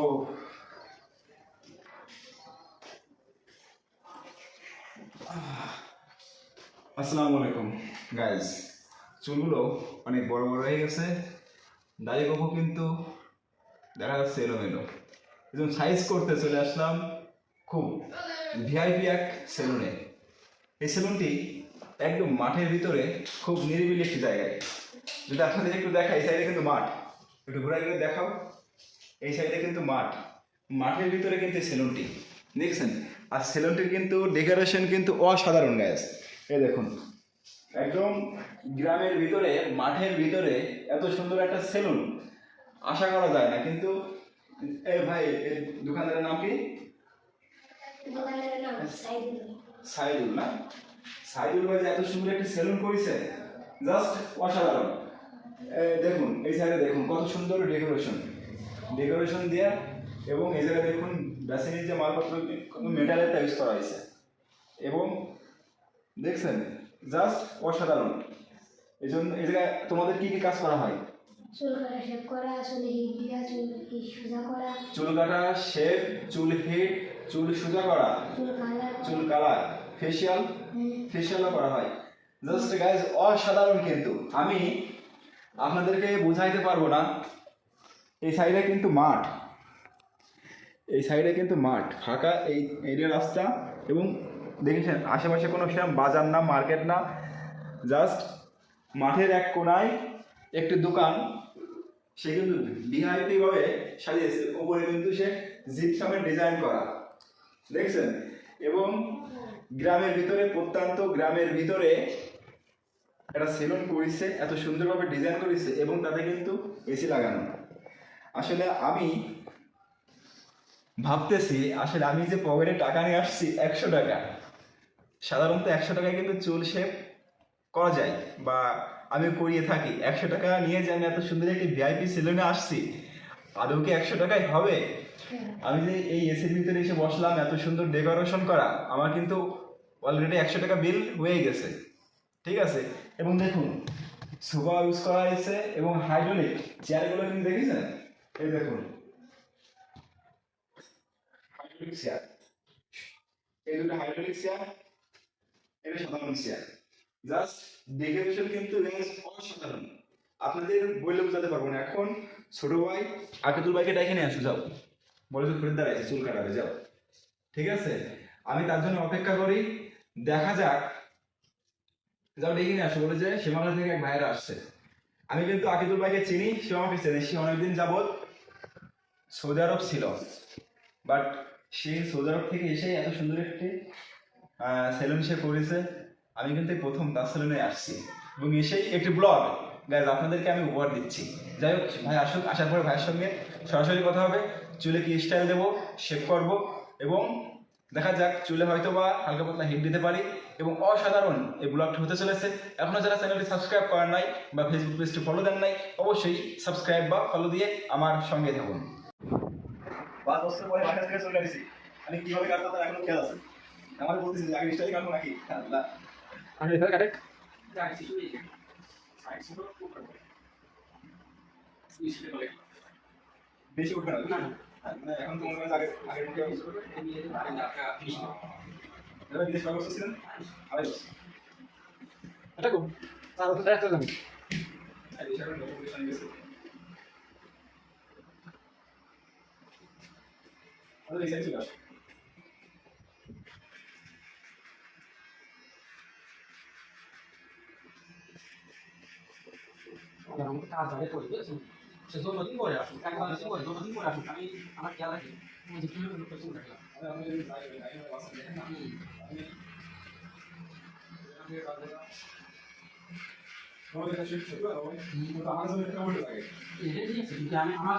ও আসসালামু আলাইকুম গাইজ চুলগুলো অনেক বড় বড় হয়ে গেছে। দাড়ি গোপো কিন্তু দেখা যাচ্ছে এলোমেলো। একদম সাইজ করতে চলে আসলাম খুব ভিআইপি এক সেলুনে এই সেলুনটি একদম মাঠের ভিতরে খুব নিরিবিলি একটি জায়গায়। যদি আপনাদের একটু দেখা এই সাইডে কিন্তু মাঠ। একটু ঘুরে ঘুরে দেখাও। এই সাইডে কিন্তু মাঠ। মাঠের ভিতরে কিন্তু সেলুনটি। দেখছেন? আর সেলুনটির কিন্তু ডেকোরেশন কিন্তু অসাধারণ গ্যাস এই দেখুন। একদম গ্রামের ভিতরে মাঠের ভিতরে এত সুন্দর একটা সেলুন। আশা করা যায় না কিন্তু এই ভাই এই দোকানদারের নাম কি? সাইদুল। না? সাইদুল ভাই এত সুন্দর একটা সেলুন করেছে জাস্ট অসাধারণ। দেখুন এই সাইডে দেখুন কত সুন্দর ডেকোরেশন। ডেকোরেশন দেওয়া এবং এই জায়গায় দেখুন বেসিনের যে মালপত্র মেটালের ইউজ করা হয়েছে। এবং দেখছেন জাস্ট অসাধারণ। এই জন্য এই জায়গায় তোমাদের কি কি কাজ করা হয়? চুল কাটা শেপ করা চুল হিট দিয়া চুল সোজা করা। চুল কাটা শেভ চুল হিট চুল সোজা করা। চুল কালার চুল কালার ফেসিয়াল ফেসিয়ালও করা হয়। জাস্ট গাইজ অসাধারণ কিন্তু। আমি আপনাদেরকে বুঝাইতে পারব না। এই সাইডে কিন্তু মাঠ। এই সাইডে কিন্তু মাঠ। ফাঁকা এই এরিয়া রাস্তা এবং দেখেছেন, আশেপাশে কোনো সেরকম বাজার না মার্কেট না। জাস্ট মাঠের এক কোনায় একটি দোকান। সে কিন্তু ভিআইপি সাজিয়েছে উপরে কিন্তু সে জিপসামের ডিজাইন করা। দেখছেন? এবং গ্রামের ভিতরে, প্রত্যন্ত গ্রামের ভিতরে একটা সেলুন করেছে, এত সুন্দরভাবে ডিজাইন করেছে এবং তাতে কিন্তু এসি লাগানো। আসলে আমি ভাবতেছি আসলে আমি যে পকেটে টাকা নিয়ে আসছি একশো টাকা সাধারণত একশো টাকায় কিন্তু চুল শেপ করা যায় বা আমি করিয়ে থাকি। একশো টাকা নিয়ে যে আমি এত সুন্দর একটি ভিআইপি সেলুনে আসছি আদৌ কি একশো টাকায় হবে? আমি যে এই এসির ভিতরে এসে বসলাম এত সুন্দর ডেকোরেশন করা আমার কিন্তু অলরেডি একশো টাকা বিল হয়ে গেছে। ঠিক আছে? এবং দেখুন সুবা ইউজ করা হয়েছে এবং হাইড্রোলিক চেয়ারগুলো কিন্তু দেখেছেন? এই দেখুন। হাইড্রোলিক এই দুটো হাইড্রোলিক এটা সাধারণ জাস্ট কিন্তু বেশ অসাধারণ। আপনাদের বললে বোঝাতে পারব না। এখন ছোট ভাই আকিতুল ভাইকে নিয়ে আসো, যাও। বলে তো খরিদ্দার আছে, চুল কাটাবে, যাও। ঠিক আছে? আমি তার জন্য অপেক্ষা করি। দেখা যাক। যাও, ডেকে নিয়ে আসো। বলে যে সীমানা থেকে এক ভাইয়েরা আসছে। আমি কিন্তু আকিতুল ভাইকে চিনি সে আমাকে চেনে সে অনেকদিন যাবৎ সৌদি আরব ছিল। বাট সে সৌদি আরব থেকে এসে এত সুন্দর একটি সেলুন সে করেছে। আমি কিন্তু প্রথম তার সেলুনে আসছি। এবং এসেই একটি ব্লগ গাইজ আপনাদেরকে আমি উপহার দিচ্ছি। যাই হোক, ভাই আসুক, আসার পরে ভাইয়ের সঙ্গে সরাসরি কথা হবে। চুলে কি স্টাইল দেবো শেভ করব। এবং দেখা যাক, চুলে হয়তো বা হালকা পাতলা হিট দিতে পারি। এবং অসাধারণ এই ব্লগটি হতে চলেছে। এখনও যারা চ্যানেলটি সাবস্ক্রাইব করেন নাই বা ফেসবুক পেজটি ফলো দেন নাই, অবশ্যই সাবস্ক্রাইব বা ফলো দিয়ে আমার সঙ্গে থাকুন। পাঁচ বছর পরে বাসা থেকে চলে আসছি আমি কীভাবে কাটতে তার এখনও খেয়াল আছে? আমার বলতেছি যে আগে স্টাইল কাটবো নাকি? আল্লাহ। আমি এখানে কাটেক বেশি উঠবে না। হ্যাঁ, মানে এখন তো মনে হয় আগে আগের মুখে যারা বিদেশ ব্যবস্থা ছিলেন আড়াই বছর। এটা কো। তার তো একটা দাম আর এই সাথে নতুন পজিশনে গেছে আমাদের এই সাইড চলে আসে আমাকে কাজ আগে করে দিয়েছেন সে যতদিন করে আসুন একবার বেশি করে যতদিন করে আসুন আমি আমার খেয়াল রাখি আমি যে কীভাবে লোকটা চলে রাখলাম আর আমি যদি যাই যাই বাসা দেখেন না আমি আমি আমাদের কাছে ছোট আর ওই আমার জন্য একটা উল্টো লাগে এটা ঠিক আছে কিন্তু আমি আমার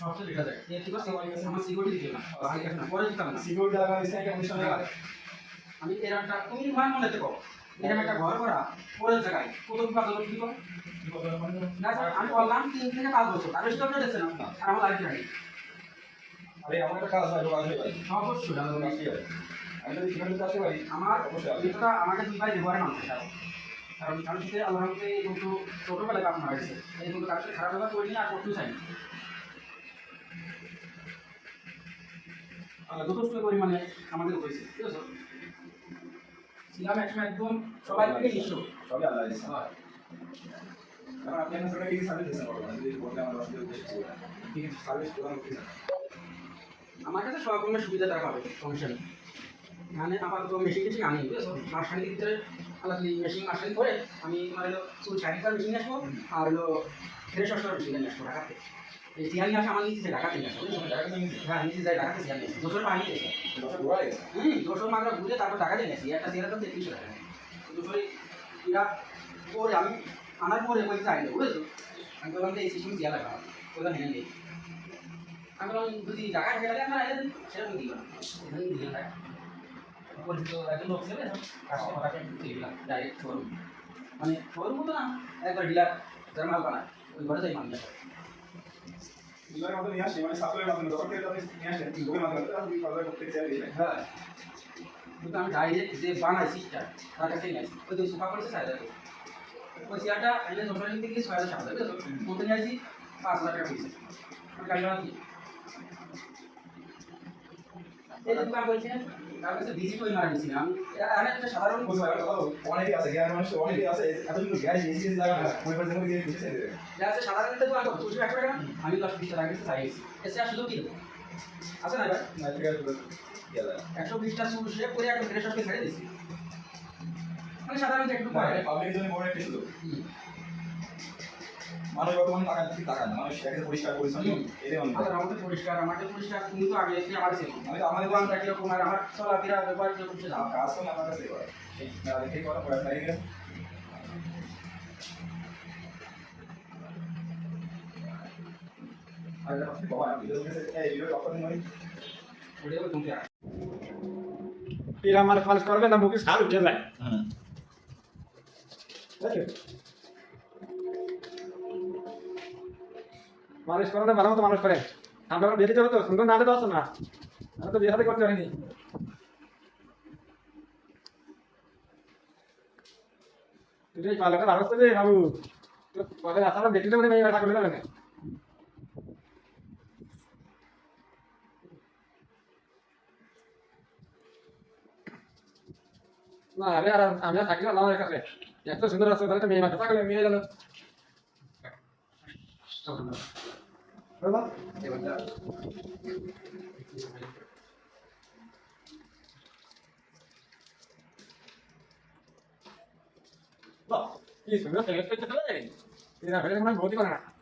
সবচেয়ে দেখা যায় ঠিক আছে আমার সিকিউরিটি না আগে এখন পরে দিতাম না সিকিউরিটি লাগা হয়েছে একটা অনুষ্ঠানে লাগে আমি এরকমটা তুমি মান মনে দেখো এরকম একটা ঘর করা পরের জায়গায় কত হলো কি করো না স্যার আমি বললাম তিন থেকে পাঁচ বছর বেশি তো আপনার আর আমার লাইফ নাই আরে আমার একটা কাজ হয় কাজ হয়ে পারি অবশ্যই আমি যদি সেখানে আসতে পারি। আমার অবশ্যই আমাকে দুই ভাই ব্যবহারে মানতে চাও কারণ কারণ সাথে আল্লাহ রহমতে কিন্তু হয়েছে এই কিন্তু কারোর সাথে খারাপ ব্যবহার করিনি আর করতেও আহ, যথেষ্ট পরিমাণে আমাদের হয়েছে ঠিক আছে ছিলাম একসময় একদম সবাই থেকে নিঃস্ব সবই আল্লাহ কারণ আপনি এখন সরকার সার্ভিস দিচ্ছেন বর্তমানে যদি বলতে আমার অসুবিধা উদ্দেশ্য ছিল কি কি সার্ভিস প্রদান করতেছেন? আমার কাছে সব রকমের সুবিধা পাবে সমস্যা নেই। মানে আপাতত মেশিন টেশিন আনি ভিতরে আলাদা মেশিন মাসখানিক করে আমি তোমার হলো চুল শাড়ি করার মেশিন আসব, আর হলো ফ্রেশ করার মেশিন নিয়ে আসব ঢাকাতে। এই সিয়াল নিয়ে আসা আমার নিচে ঢাকাতে নিয়ে আসব? হ্যাঁ নিচে যাই ঢাকাতে সিয়াল নিয়ে আসি। বানিয়ে গেছে দশটা হুম দুশোর মাত্রা ঘুরে তারপর ঢাকা দিয়ে গেছি একটা সিয়ালের দাম তেত্রিশশো টাকা দুশোর ইরা পরে আমি আনার পরে ওই যাই না, বুঝেছ? আমি বললাম যে এই সিস্টেম দিয়া লাগা ওগুলো হেনে নেই। আমি বললাম, যদি ঢাকা ঢেকে লাগে আমরা সেরকম দিই না দিয়ে টাকা পরিচিত একজন লোক ছিল কাস্টমার দিলাম ডাইরেক্ট শোরুম মানে শোরুম তো না একবার ডিলার যারা মাল বানায় ওই ঘরে যাই মাল ডিলারের নিয়ে আসি মানে সাপ্লাইয়ের মাধ্যমে দোকান থেকে আপনি নিয়ে আসেন লোকের মাধ্যমে আপনি কাজ করতে চাইলে। হ্যাঁ। কিন্তু আমি ডাইরেক্ট যে বানাই সিস্টার তার কাছে নিয়ে আসি। ওই যে সোফা করেছে সাড়ে হাজার ওই চেয়ারটা এনে দোকান থেকে ছয় হাজার সাত হাজার মধ্যে নিয়ে আসি পাঁচ হাজার টাকা পেয়েছে আমি গাড়ি এই দোকান তার কাছে ভিজিট করে মারা দিচ্ছি আমি একটা সাধারণ অনেকেই আছে জ্ঞান মানুষ অনেকেই আছে। এত কিন্তু এসে এসে না দেবে যা আছে সাধারণ দোকান দুশো একশো টাকা? আমি দশ বিশ টাকা কিছু চাইছি এসে আর সুযোগ কি আছে না আছে একশো বিশটা শেপ করে একটা ফ্রেশ ছেড়ে দিচ্ছি মানে সাধারণত একটু পাবলিকের জন্য বড় একটা সুযোগ। মানুষ বর্তমানে টাকা দিতে টাকা না। মানুষ একে পরিষ্কার পরিচ্ছন্ন এটাই মানুষ আমাদের আমাদের পরিষ্কার আমাদের পরিষ্কার তুমি তো আগে এসে আমার ছিল আমি তো আমাদের দোকানটা কীরকম আর আমার চলাফেরা ব্যাপার কীরকম ছিল কাজ তো আমার কাছে করে। এই করা পড়া তাই আর বাবা ভিডিও এই ভিডিও আপনি নয় ওটাও তুমি এরা ফালস করবে না মুখে সার উঠে যায়। হুম মানুষ করে না, ভালো মতো মানুষ করে। আমরা বিয়ে দিতে তো, সুন্দর না তো আসো না? আমি তো বিয়ে করতে পারিনি। তুই না না আরে আমি থাকি আমার কাছে। এত সুন্দর আছে তাহলে মেয়ে মাঠে থাকলে মেয়ে গেল বাবা বাহ কি সুন্দর সেলেক্ট করতে চলে এরা ফেলে মানে ভর্তি করে না পয়সা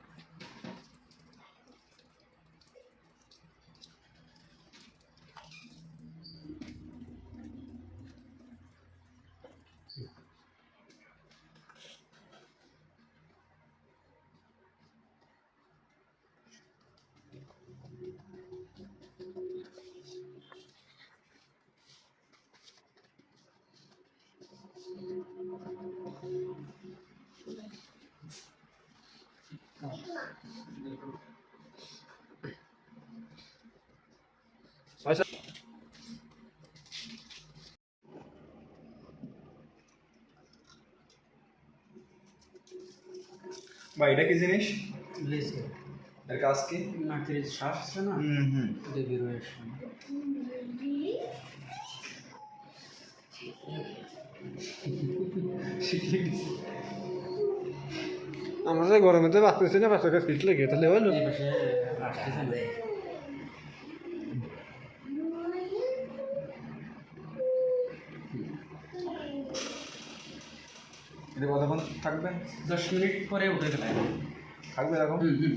ভাই এটা কি জিনিস? লেছে এর। কাজ কি? নাকের শ্বাস আছে না? হুম হুম। ওটা বেরোয় আমরা যে গরমে তো বাঁচতেছি না বাচ্চাকে ফিট লেগে তাহলে হলো এই পাশে আসতেছে না এটা কতক্ষণ থাকবে? দশ মিনিট পরে উঠে গেলে থাকবে এরকম? হুম হুম।